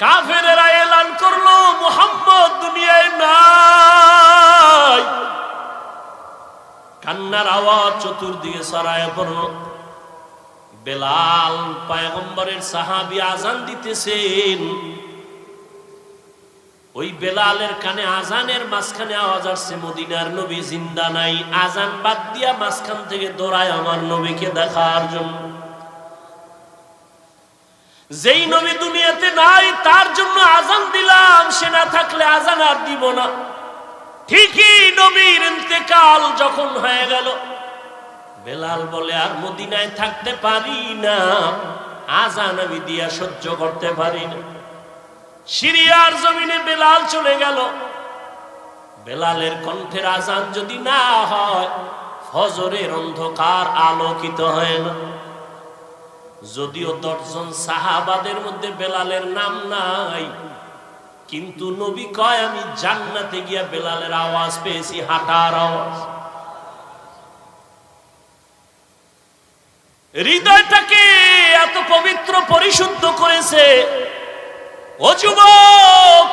কাফেরেরা এলান করল, মোহাম্মদ দুনিয়ায় নাই। কান্নার আওয়াজ চতুর্দিকে সরায় পড়ল। বেলাল পায়গম্বরের সাহাবি আজান দিতেছেন। ওই বেলালের কানে আজানের মাঝখানে আওয়াজ আসছে, মদিনার নবী জিন্দা নাই। আজান বাদ দিয়া মাঝখান থেকে দৌড়ায় আমার নবীকে দেখার জন্য। যেই নবী দুনিয়াতে নাই, তার জন্য আজান দিলাম। সে না থাকলে আজান আর দিব না। ঠিকই নবীর ইন্তেকাল যখন হয়ে গেল। বেলাল বলে, আর মদিনায় থাকতে পারি না। আজান আমি দিয়া সহ্য করতে পারি না। সিরিয়ার জমিনে বেলাল চলে গেল। বেলালের কণ্ঠের আজান যদি না হয়, ফজরের অন্ধকার আলোকিত হয় না। যদিও দশজন সাহাবাদের মধ্যে বেলালের নাম নাই, কিন্তু নবী কয়, আমি জান্নাতে গিয়া বেলালের আওয়াজ পেয়েছি, হাঁটার আওয়াজ। হৃদয়টাকে এত পবিত্র, পরিশুদ্ধ করেছে। ও যুবক,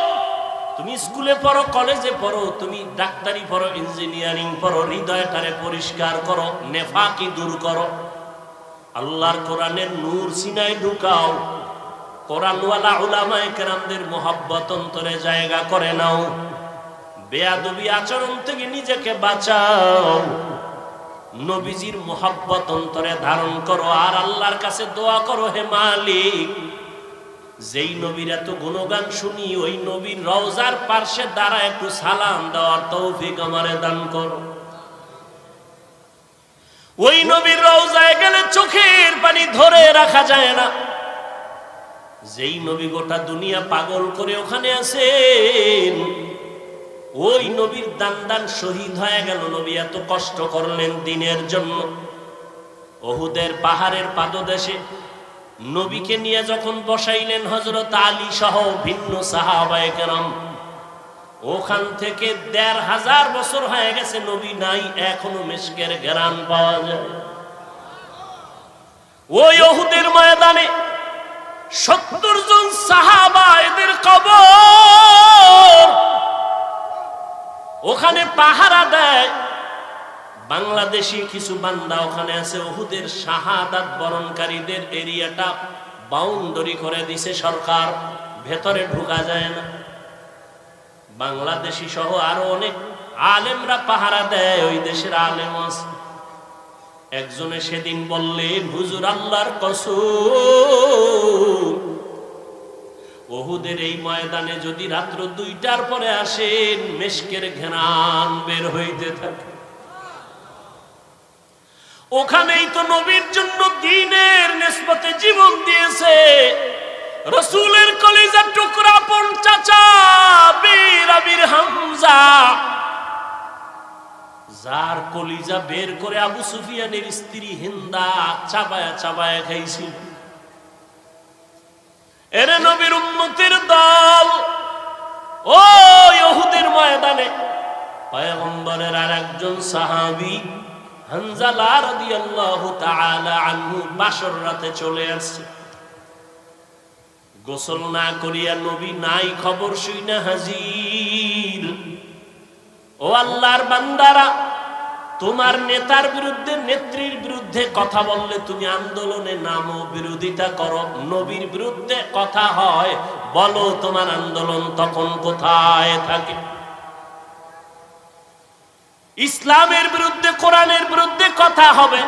তুমি স্কুলে পড়ো, কলেজে পড়ো, তুমি ডাক্তারি পড়ো, ইঞ্জিনিয়ারিং পড়ো, হৃদয়টারে পরিষ্কার করো, নেফাকি দূর করো। আল্লাহর কোরআনের নূর সিনাই ঢুকাও। কোরআনওয়ালা উলামায়ে কেরামদের মোহাব্বত অন্তরে জায়গা করে নাও। বেয়াদবি আচরণ থেকে নিজেকে বাঁচাও। নবীজির মোহাব্বত অন্তরে ধারণ করো, আর আল্লাহর কাছে দোয়া করো, হে মালিক। যেই নবীর এত গুণগান শুনি, ওই নবীর রওজার পার্শ্বে দ্বারা একটু সালাম দেওয়ার তৌফিক আমারে দান করো। ওই নবীর রওজায় গেলে চোখের পানি ধরে রাখা যায় না। যেই নবী গোটা দুনিয়া পাগল করে ওখানে আছেন, ওই নবীর দান দান শহীদ হয়ে গেল। নবী এত কষ্ট করলেন দিনের জন্য। ওহুদের পাহাড়ের পাদদেশে নবীকে নিয়ে যখন বসাইলেন হজরত আলী সহ ভিন্ন সাহাবায়ে কেরাম ওখান থেকে দেড় হাজার বছর হয়ে গেছে নবী নাই, এখনও মেশকের গ্রান পাওয়া যায়। ওই অহুদের ময়দানে সত্তর জন সাহাবা এদের কবর। ওখানে পাহারা দেয়। বাংলাদেশি কিছু বান্দা ওখানে আছে, ওহুদের শাহাদাত বরণকারীদের এরিয়াটা বাউন্ডারি করে দিছে সরকার, ভেতরে ঢুকা যায় না। বাংলাদেশি সহ আরও অনেক আলেমরা পাহারা দেয়, ওই দেশের আলেম একজনে সেদিন বললেন, হুজুর, আল্লাহর কসম, ওহুদের এই ময়দানে যদি রাত্র দুইটার পরে আসেন, মেশকের ঘেরান বের হইতে থাকে। ওখানেই তো নবীর জন্য দিনের নিসবতে জীবন দিয়েছে। রসুলের কলিজা টুকরা যার কলিজা বের করে আবু সুফিয়ানের স্ত্রী হিন্দা চাবায়া চাবায়া খাইছিল। এরে নবীর উম্মতের দল, ও ময়দানে। গোসল না করিয়া নবী নাই খবর শুই না হাজির। ও আল্লাহর বান্দারা, তোমার নেতার বিরুদ্ধে, নেত্রীর বিরুদ্ধে কথা বললে তুমি আন্দোলনে নামো, বিরোধিতা করো, নবীর বিরুদ্ধে কথা হয়, বলো তোমার আন্দোলন তখন কোথায় থাকে। ইসলামের বিরুদ্ধে, কোরআনের বিরুদ্ধে কথা হবে।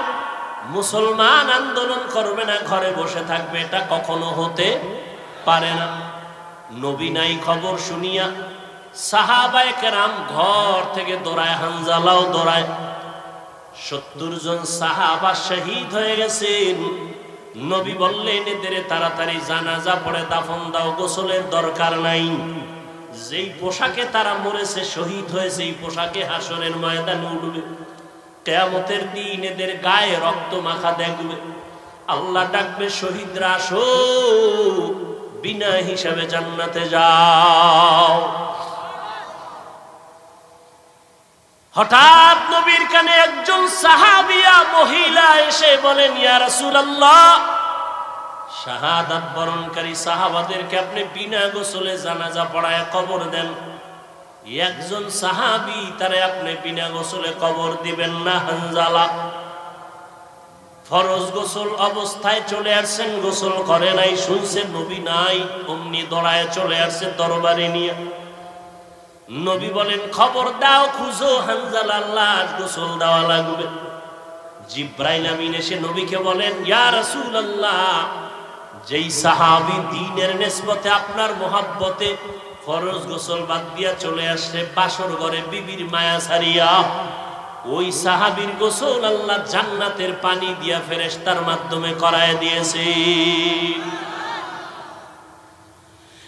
মুসলমান আন্দোলন করবে না, ঘরে বসে থাকবে, এটা কখনো হতে পারে না। নবী নাই খবর শুনিয়া সাহাবায় কেরাম ঘর থেকে দৌড়ায়, হানজালাও দৌড়ায়। সত্তর জন সাহাবা শহীদ হয়ে গেছেন। নবী বললেন, এদের তাড়াতাড়ি জানাজা পড়ে, দাফন দাও, গোসলের দরকার নাই। যেই পোশাকে তারা মরেছে, শহীদ হয়েছে, এই পোশাকে হাসনের ময়দানে উঠবে কেয়ামতের দিন এদের গায়ে রক্ত মাখা দেখবে। আল্লাহ ডাকবে, শহীদরা আসো, বিনা হিসাবে জান্নাতে যাও। হঠাৎ নবীর কানে একজন সাহাবিয়া মহিলা এসে বলেন, ইয়া রাসূলুল্লাহ, শাহাদাত বরণকারী সাহাবাদেরকে আপনি বিনা গোসলে জানাজা পড়ায় কবর দেন। একজন সাহাবি তারে আপনি বিনা গোসলে কবর দিবেন না, হানজালা। ফরজ গোসল অবস্থায় চলে আসছেন, গোসল করে নাই, শুনছেন নবী নাই, অমনি দড়ায় চলে আসছে দরবারে নিয়ে। নবী বলেন, খবর দাও, খুঁজো, হানজালা আল্লাহ গোসল দেওয়া লাগবে। জিব্রাইল আমিন এসে নবীকে বলেন, ইয়া রাসূলুল্লাহ, যেই সাহাবী দ্বীনের নিসবতে আপনার মোহাব্বতে ফরজ গোসল বাদ দিয়া চলে আসছে, বাসর ঘরে বিবির মায়া সারিয়া ওই সাহাবীর গোসল আল্লাহ জান্নাতের পানি দিয়া ফেরেশতার মাধ্যমে করায় দিয়েছে।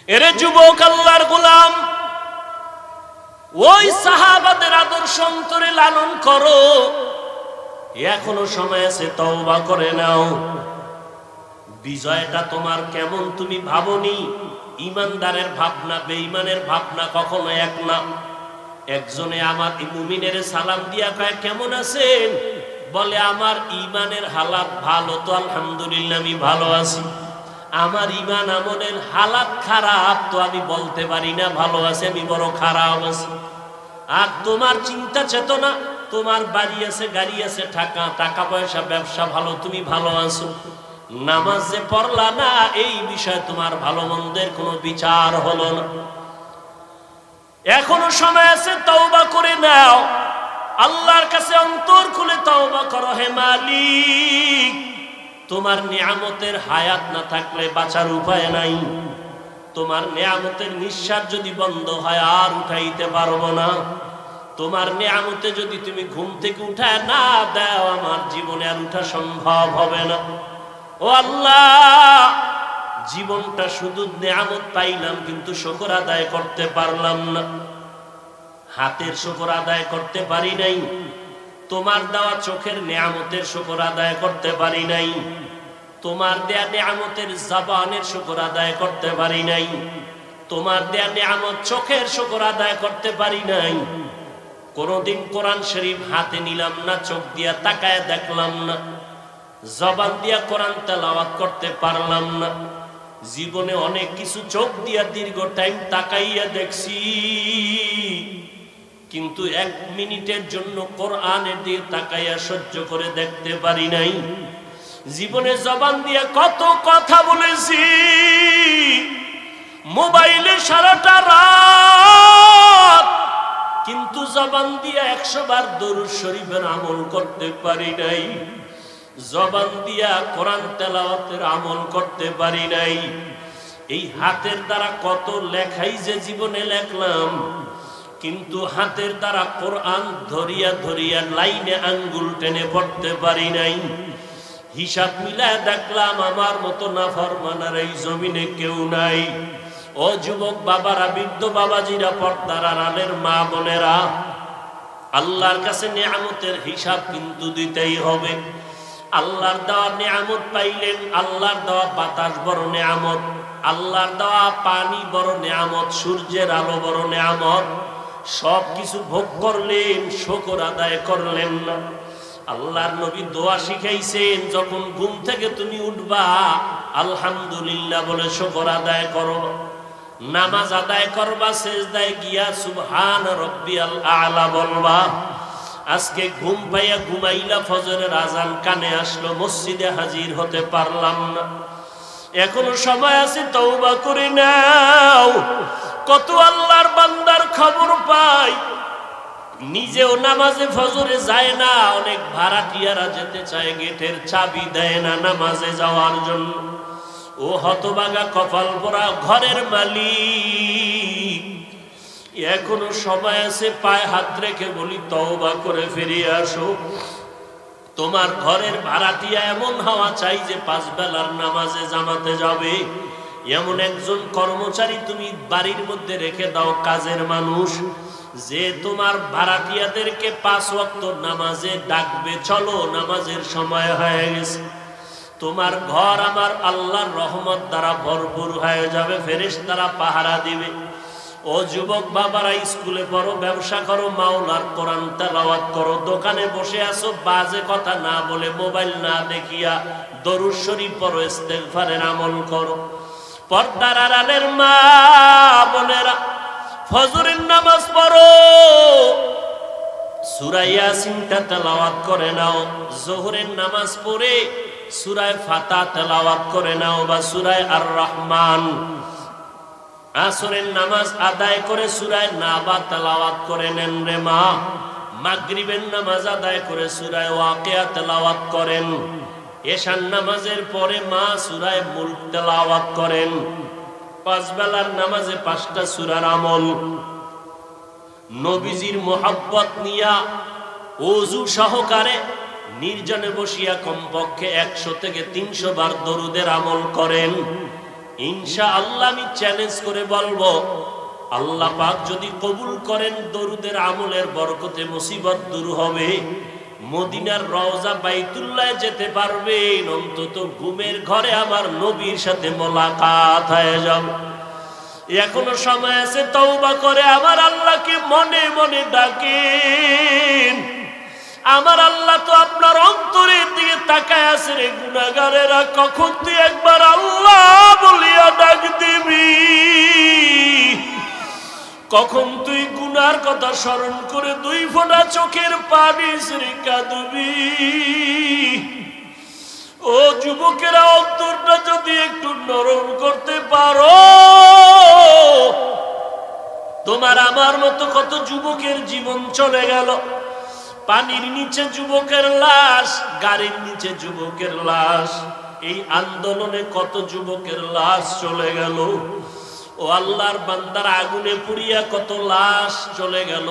এরে যুবক, আল্লাহর গোলাম ওই সাহাবাদের আদর্শ অন্তরে লালন করো। এখনও সময় আছে, তওবা করে নাও। বিজয়টা তোমার কেমন তুমি ভাবনি? ইমানদারের ভাবনা, বেঈমানের ভাবনা কখনো এক না। একজনে আমার মুমিনের সালাম দিয়া কয়, কেমন আছেন? বলে, আমার ইমানের হালাত ভালো তো আলহামদুলিল্লাহ, আমি ভালো আছি। আমার ইমান আমলের হালাত খারাপ তো আমি বলতে পারি না, ভালো আছে, আমি বড় খারাপ আছি। আর তোমার চিন্তা চেতনা, তোমার বাড়ি আছে, গাড়ি আছে, টাকা টাকা পয়সা, ব্যবসা ভালো, তুমি ভালো আছো। নামাজ যে পড়লা না, এই বিষয়ে তোমার ভালো মন্দের কোনো বিচার হলো না। এখনও সময় আছে, তওবা করে নাও। আল্লাহর কাছে অন্তর খুলে তওবা করো, হে মালিক। তোমার নিয়ামতের হায়াত না থাকলে বাঁচার উপায় নাই। তোমার নিয়ামতের নিঃশ্বাস যদি বন্ধ হয়, আর উঠাইতে পারব না। তোমার নিয়ামতে যদি তুমি ঘুম থেকে উঠায় না দাও, আমার জীবনে আর উঠা সম্ভব হবে না। ও আল্লাহ, জীবনটা শুধু নিয়ামত পাইলাম, কিন্তু শকর আদায় করতে পারলাম না। হাতের শকর আদায় করতে পারি নাই। তোমার দেওয়া চোখের নিয়ামতের শকর আদায় করতে পারি নাই। তোমার দেয়া নিয়ামতের জবানের শকর আদায় করতে পারি নাই। তোমার দেয়া নিয়ামত চোখের শকর আদায় করতে পারি নাই। কোনদিন কোরআন শরীফ হাতে নিলাম না, চোখ দিয়া তাকায় দেখলাম না। জবান দিয়া কোরআন তেলাওয়াত করতে পারলাম না। জীবনে অনেক কিছু চোখ দিয়া দীর্ঘ টাইম তাকাইয়া দেখছি। কিন্তু এক মিনিটের জন্য কোরআনের দিয়ে তাকাইয়া সহ্য করে দেখতে পারি নাই। জীবনে জবান দিয়া কত কথা বলেছি। মোবাইলে সারাটা রাত, কিন্তু জবান দিয়া একশো বার দরুদ শরীফের আমল করতে পারি নাই। জবান দিয়া কোরআন তেলাওয়াতের আমল করতে পারি নাই। এই হাতের দ্বারা কত লেখাই যে জীবনে লেখলাম কিন্তু হাতের দ্বারা কোরআন ধরিয়া ধরিয়া লাইনে আঙ্গুল টেনে পড়তে পারি নাই। হিসাব মিলায় দেখলাম আমার মতো নাফরমানার এই জমিনে কেউ নাই। ও যুবক বাবারা, বৃদ্ধ বাবাজিরা, পর্দার আড়ালের মা বোনেরা, আল্লাহর কাছে নিয়ামতের হিসাব কিন্তু দিতেই হবে। আল্লাহর দেওয়া নিয়ামত পাইলেন, আল্লাহর দেওয়া বাতাস বড় নিয়ামত, আল্লাহর দেওয়া পানি বড় নিয়ামত, সূর্যের আলো বড় নিয়ামত। সব কিছু ভোগ করলেন, শকর আদায় করলেন না। আল্লাহর নবী দোয়া শিখাইছেন, যখন ঘুম থেকে তুমি উঠবা, আলহামদুলিল্লাহ বলে শকর আদায় করো নামাজ আদায় করবা, সেজদায় গিয়া সুবহান রব্বিয়াল আলা বলবা, আজকে ঘুম পাইয়া ঘুমাইলা ফজরের আজান কানে আসলো, মসজিদে হাজির হতে পারলাম না। এখনও সময় আছে, তওবা করে নাও। কত আল্লাহর বান্দার খবর নিজেও নামাজে ফজরে যায় না, অনেক ভাড়াটিয়ারা যেতে চায়, গেটের চাবি দেয় না নামাজে যাওয়ার জন্য। ও হতবাগা কপাল পরা ঘরের মালিক। এখনও সময় আছে, পায়ে হাত রেখে বলি, তওবা করে ফিরিয়ে আসো। তোমার ঘরের ভাড়াটিয়া এমন হওয়া চাই যে পাঁচ বেলার নামাজে জামাতে যাবে। এমন একজন কর্মচারী তুমি বাড়ির মধ্যে রেখে দাও, কাজের মানুষ। যে তোমার ভাড়াটিয়াদেরকে পাঁচ ওয়াক্ত নামাজে ডাকবে, চলো নামাজের সময় হয়ে গেছে। তোমার ঘর আমার আল্লাহর রহমত দ্বারা ভরপুর হয়ে যাবে ফেরেশ তারা পাহারা দিবে। ও যুবক বাবারা, স্কুলে পড়ো, ব্যবসা করো, মাওলার কোরআন তেলাওয়াত করো, দোকানে বসে আসো বাজে কথা না বলে মোবাইল না দেখিয়া দরুদ শরীফ পড়ো, ইস্তেগফারের আমল করো। পর্দার আড়ালের মা বোনেরা ফজরের নামাজ পড়ো। সুরাইয়া সিনটা তেলাওয়াত করে নাও। জোহরের নামাজ পড়ে সুরায় ফাতা তেলাওয়াত করে নাও বা সুরায় আর রহমান আসরের নামাজ আদায় করে সুরায় নাবা তেলাওয়াত করে নেন রে মা। মাগরিবের নামাজ আদায় করে সুরায় ওয়াকিয়া তেলাওয়াত করেন। এশান নামাজের পরে মা সুরায় মুল্ক তেলাওয়াত করেন। পাঁচ বেলার নামাজে পাঁচটা সুরার আমল। নবীজির মোহাব্বত নিয়া অজু সহকারে নির্জনে বসিয়া কমপক্ষে একশো থেকে তিনশো বার দরুদের আমল করেন। ইনশা আল্লাহ আমি চ্যালেঞ্জ করে বলব, আল্লাহ পাক যদি কবুল করেন দরুদের আমলের বরকতে মুসিবত দূর হবে। মদিনার রওজা বাইতুল্লায় যেতে পারবেন, অন্তত ঘুমের ঘরে আমার নবীর সাথে মোলাকাত হয়ে যাবে। এখনও সময় আছে, তওবা করে আমার আল্লাহকে মনে মনে ডাকেন। আমার আল্লাহ তো আপনার অন্তরের দিকে তাকায় আছে রে গুনাগারেরা কখন তুই একবার আল্লাহ বলিয়া ডাক দিবি? কখন তুই গুনার কথা স্মরণ করে দুই ফোঁটা চোখের পানি শ্রী কাঁদবি ও যুবকেরা, অন্তরটা যদি একটু নরম করতে পারো, তোমার আমার মতো কত যুবকের জীবন চলে গেল। পানির নিচে যুবকের লাশ, গাড়ির নিচে যুবকের লাশ, এই আন্দোলনে কত যুবকের লাশ চলে গেল। ও আল্লাহর বান্দার আগুনে পুড়িয়া কত লাশ চলে গেল,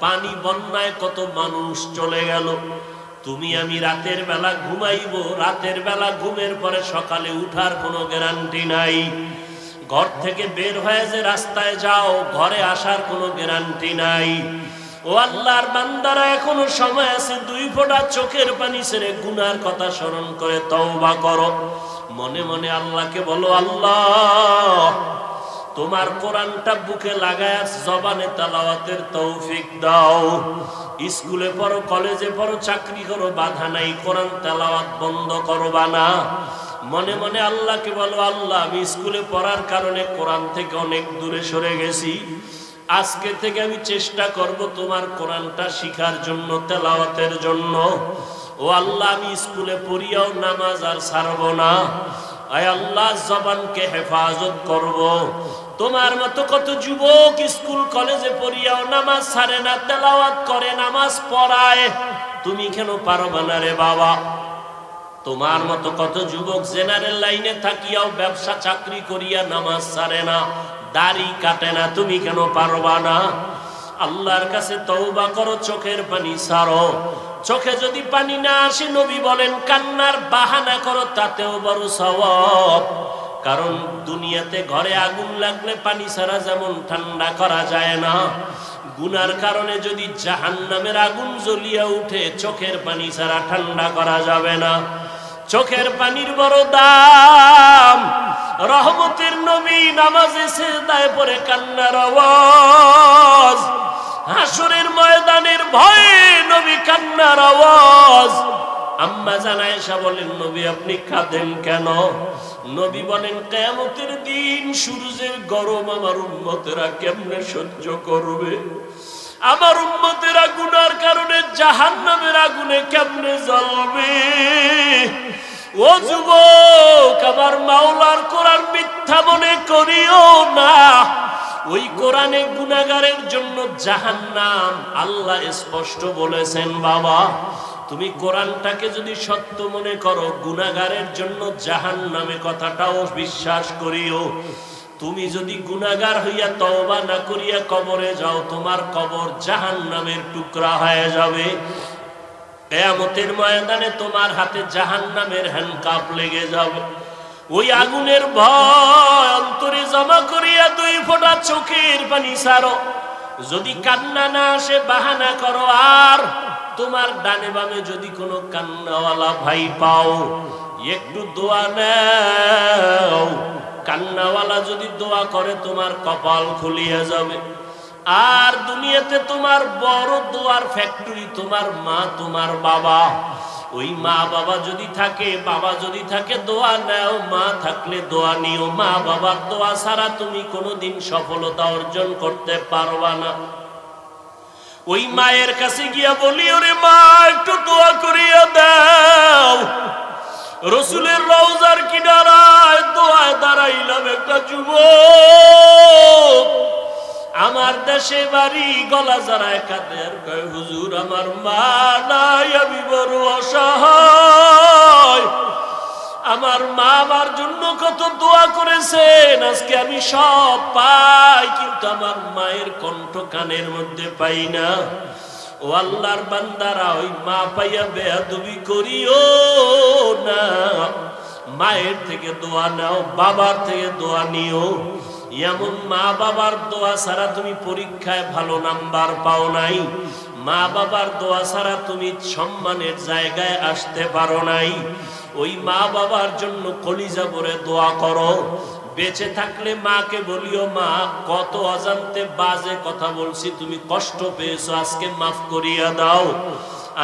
পানি বন্যায় কত মানুষ চলে গেল। তুমি আমি রাতের বেলা ঘুমাইব, রাতের বেলা ঘুমের পরে সকালে উঠার কোনো গ্যারান্টি নাই। ঘর থেকে বের হয়ে যে রাস্তায় যাও, ঘরে আসার কোনো গ্যারান্টি নাই। ও আল্লাহর বান্দারা, এখনও সময় আছে, দুই ফোঁটা চোখের পানি ছেড়ে গুনার কথা স্মরণ করে তওবা করো। মনে মনে আল্লাহকে বলো, আল্লাহ তোমার কোরআনটা বুকে লাগায় জবানে তালাওয়াতের তৌফিক দাও। স্কুলে পড়ো, কলেজে পড়ো, চাকরি করো, বাধা নাই, কোরআন তালাওয়াত বন্ধ করবা না। মনে মনে আল্লাহকে বলো, আল্লাহ, আমি স্কুলে পড়ার কারণে কোরআন থেকে অনেক দূরে সরে গেছি। আজকে থেকে আমি চেষ্টা করব তোমার কোরআনটা শিখার জন্য, তেলাওয়াতের জন্য। ও আল্লাহ, আমি স্কুলে পড়িয়াও নামাজ আর ছাড়ব না। আয় আল্লাহ জবানকে হেফাজত করব। তোমার মতো কত যুবক স্কুল, কলেজে পড়িয়াও নামাজ ছাড়ে না, তেলাওয়াত করে, নামাজ পড়ায়। তুমি কেন পারবা না রে বাবা? তোমার মতো কত যুবক জেনারেল লাইনে থাকিয়াও ব্যবসা, চাকরি করিয়া নামাজ সারে না, দাড়ি কাটে না, তুমি কেন পারবা না? আল্লাহর কাছে তওবা করো, চোখের পানি সারো চোখে যদি পানি না আসে, নবী বলেন, কান্নার বাহানা করো, তাতেও বড় সওয়াব। কারণ দুনিয়াতে ঘরে আগুন লাগলে পানি ছাড়া যেমন ঠান্ডা করা যায় না। গুনার কারণে যদি জাহান্নামের আগুন জ্বলিয়া উঠে, চোখের পানি ছাড়া ঠান্ডা করা যাবে না। চোখের পানির বড় দাম, রহমতের নবী নামাজে সেজদায় পরে কান্নার আওয়াজ। হাসরের ময়দানের ভয়ে নবী কান্নার আওয়াজ। আম্মা জানায়সা বলেন, নবী, আপনি কাঁদেন কেন? নবী বলেন, কেয়ামতের দিন সূর্যের গরম আমার উন্মতেরা কেমনে সহ্য করবে? আমার উম্মতেরা গুনার কারণে জাহান্নামের আগুনে কেমনে জ্বলবে? ও যুবক, আমার মাওলার কোরআন মিথ্যা মনে করিও না। ওই কোরআনে গুনাগারের জন্য জাহান্নাম। আল্লাহ স্পষ্ট বলেছেন, বাবা, তুমি কোরআনটাকে যদি সত্য মনে করো গুনাগারের জন্য জাহান নামে কথাটাও বিশ্বাস করিও। তুমি যদি গুনাগার হইয়া তওবা না করিয়া কবরে যাও, তোমার কবর জাহান নামের টুকরা হয়ে যাবে। কেয়ামতের ময়দানে তোমার হাতে জাহান নামের হ্যান্ডকাপ লেগে যাবে। ওই আগুনের ভয় অন্তরে জমা করিয়া দুই ফোঁটা চোখের পানি সারো। যদি কান্না না আসে, বাহানা করো। আর তোমার ডানে বামে যদি কোনো কান্নাওয়ালা ভাই পাও, একটু দোয়া নাও। কান্নাওয়ালা যদি দোয়া করে, তোমার কপাল খুলিয়া যাবে। আর দুনিয়াতে তোমার বড় দোয়ার ফ্যাক্টরি তোমার মা, তোমার বাবা। ওই মা বাবা যদি থাকে, বাবা যদি থাকে, দোয়া নাও। মা থাকলে দোয়া নিও। মা বাবার দোয়া ছাড়া তুমি কোনোদিন সফলতা অর্জন করতে পারবা না। ওই মায়ের কাছে গিয়া বলি ওরে মা, একটু দোয়া করিয়া দাও। রসুলের রওজার কিনারায় দোয়ায় দাঁড়াইলাম একটা যুবক। আমার দেশে বাড়ি গলা যারায় কাদের কয়, হুজুর, আমার মা নাই, আমি বড় অসহায়। আমার মা আমার জন্য কত দোয়া করেছেন, আজকে আমি সব পাই, কিন্তু আমার মায়ের কণ্ঠ কানের মধ্যে পাই না। ও আল্লাহর বান্দারা, ওই মা পাইয়া বেয়াদবি করিও না। মায়ের থেকে দোয়া নাও, বাবার থেকে দোয়া নিও। এমন মা বাবার দোয়া ছাড়া তুমি পরীক্ষায় ভালো নাম্বার পাও নাই। মা বাবার দোয়া ছাড়া তুমি সম্মানের জায়গায় আসতে পারো নাই। ওই মা বাবার জন্য কলিজা ভরে দোয়া করো। বেঁচে থাকলে মাকে বলিও, মা, কত অজান্তে বাজে কথা বলছি, তুমি কষ্ট পেয়েছ, আজকে মাফ করিয়া দাও।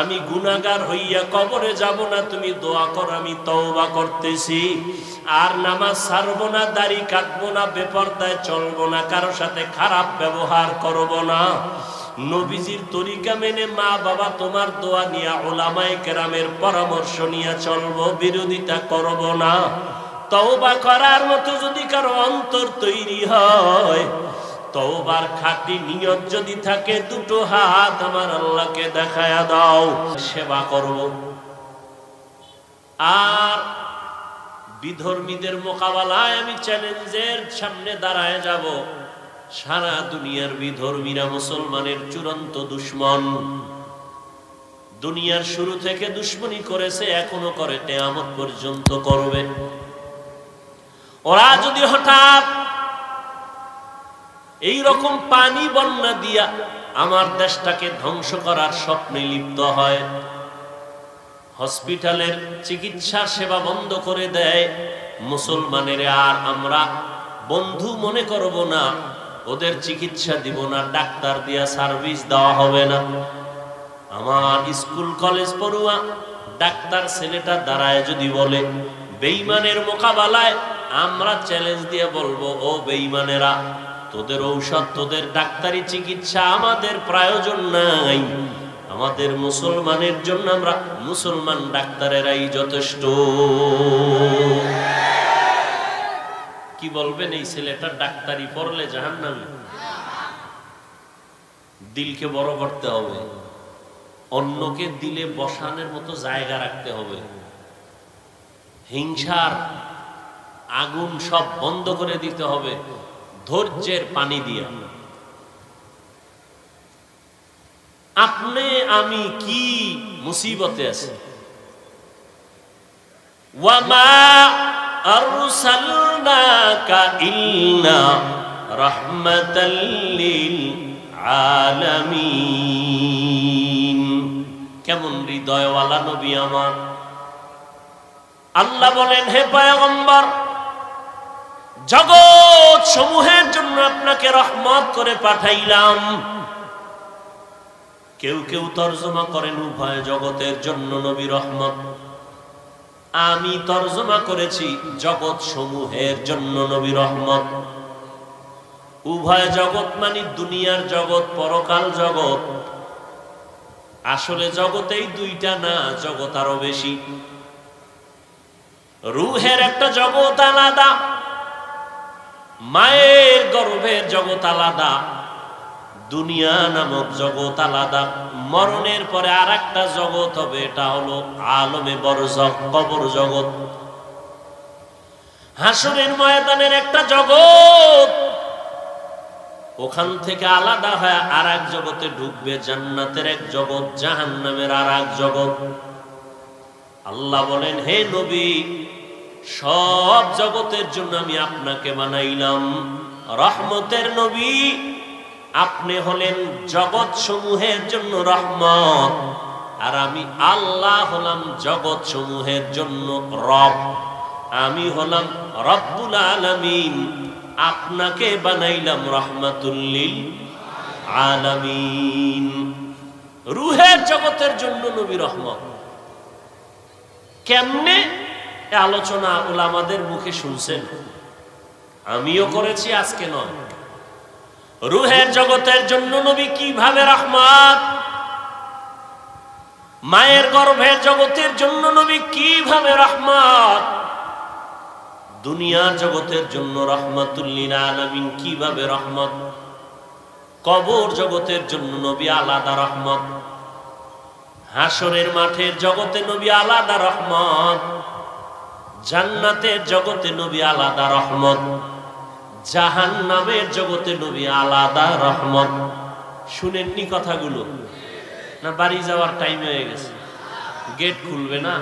আমি গুনাগার হইয়া কবরে যাব না, তুমি দোয়া কর, আমি তওবা করতেছি। আর নামাজ ছাড়বো না, দাড়ি কাটব না, বেপরদায় চলব না, কারও সাথে খারাপ ব্যবহার করব না। নবীজির তরিকা মেনে মা বাবা তোমার দোয়া নিয়া ওলামায়ে কেরামের পরামর্শ নিয়ে চলব, বিরোধিতা করব না। তওবা করার মতো যদি কারও অন্তর তৈরি হয় তওবার খাঁটি নিয়ত যদি থাকে, দুটো হাত আমার আল্লাহকে দেখায়া দাও। সেবা করব। আর বিধর্মীদের মোকাবেলায় আমি চ্যালেঞ্জের সামনে দাঁড়ায় যাব। সারা দুনিয়ার বিধর্মীরা মুসলমানের চূড়ান্ত দুশ্মন। দুনিয়ার শুরু থেকে দুশ্মনী করেছে, এখনও করে তেয়ামত পর্যন্ত করবে। ওরা যদি হঠাৎ এই রকম পানি বন্যা দিয়া আমার দেশটাকে ধ্বংস করার স্বপ্নে লিপ্ত হয়। হসপিটালের চিকিৎসা সেবা বন্ধ করে দেয়। মুসলমানের আর আমরা বন্ধু মনে করব না। ওদের চিকিৎসা দিব না, ডাক্তার দিয়া সার্ভিস দেওয়া হবে না। আমার স্কুল, কলেজ পড়ুয়া ডাক্তার ছেলেটা দাঁড়ায় যদি বলে, বেইমানের মোকাবেলায় আমরা চ্যালেঞ্জ দিয়ে বলব, ও বেইমানেরা তোদের ঔষধ, তোদের ডাক্তারি চিকিৎসা আমাদের প্রয়োজন নাই। আমাদের মুসলমানের জন্য আমরা মুসলমান ডাক্তারেরাই যথেষ্ট। কি বলবেন এই ছেলেটা ডাক্তারি পড়লে জাহান নামে দিলকে বড় করতে হবে। অন্যকে দিলে বসানোর মতো জায়গা রাখতে হবে। হিংসার আগুন সব বন্ধ করে দিতে হবে। ধৈর্যের পানি দিয়ে। আপনি, আমি কি মুসিবতে আছি? ওয়ামা আরসালনাকা ইল্লা রাহমাতাল লিল আলামিন। কেমন হৃদয়ওয়ালা নবী আমার। আল্লাহ বলেন, হে পয়গম্বর জগৎ সমূহের জন্য আপনাকে রহমত করে পাঠাইলাম। কেউ কেউ তর্জমা করেন উভয় জগতের জন্য নবী রহমত। আমি তর্জমা করেছি জগৎ সমূহের জন্য নবী রহমত। উভয় জগৎ মানে দুনিয়ার জগৎ, পরকাল জগৎ। আসলে জগতেই দুইটা না, জগৎ আরও বেশি। রুহের একটা জগৎ আলাদা মায়ের গর্ভের জগৎ আলাদা, দুনিয়া নামক জগৎ আলাদা, মরণের পরে আর একটা জগৎ হবে, এটা হলো আলমে বড় কবর জগৎ। হাসরের ময়দানের একটা জগৎ, ওখান থেকে আলাদা হয় আর এক জগতে ঢুকবে, জান্নাতের এক জগৎ, জাহান্নামের আর এক জগৎ। আল্লাহ বলেন, হে নবী সব জগতের জন্য আমি আপনাকে বানাইলাম। রহমতের নবী, আপনি হলেন জগৎ সমূহের জন্য রহমত। আর আমি আল্লাহ হলাম জগৎ সমূহের জন্য রব। আমি হলাম রব্বুল আলামিন। আপনাকে বানাইলাম রহমাতুল্লিল আলামিন। রুহের জগতের জন্য নবী রহমত। কেমনে আলোচনা ওলামাদের মুখে শুনছেন। আমিও করেছি, আজকে নয়। রুহের জগতের জন্য নবী কীভাবে রহমত? মায়ের গর্ভের জগতের জন্য নবী কীভাবে রহমত? দুনিয়ার জগতের জন্য রহমতুল্লিল আলমিন কীভাবে রহমত? কবর জগতের জন্য নবী আলাদা রহমত। হাসরের মাঠের জগতে নবী আলাদা রহমত। জান্নাতের জগতে নবী আলাদা রহমত জাহান নামের জগতে নবী আলাদা রহমত। শুনেননি কথাগুলো? না বাড়ি যাওয়ার টাইম হয়ে গেছে। গেট খুলবে না?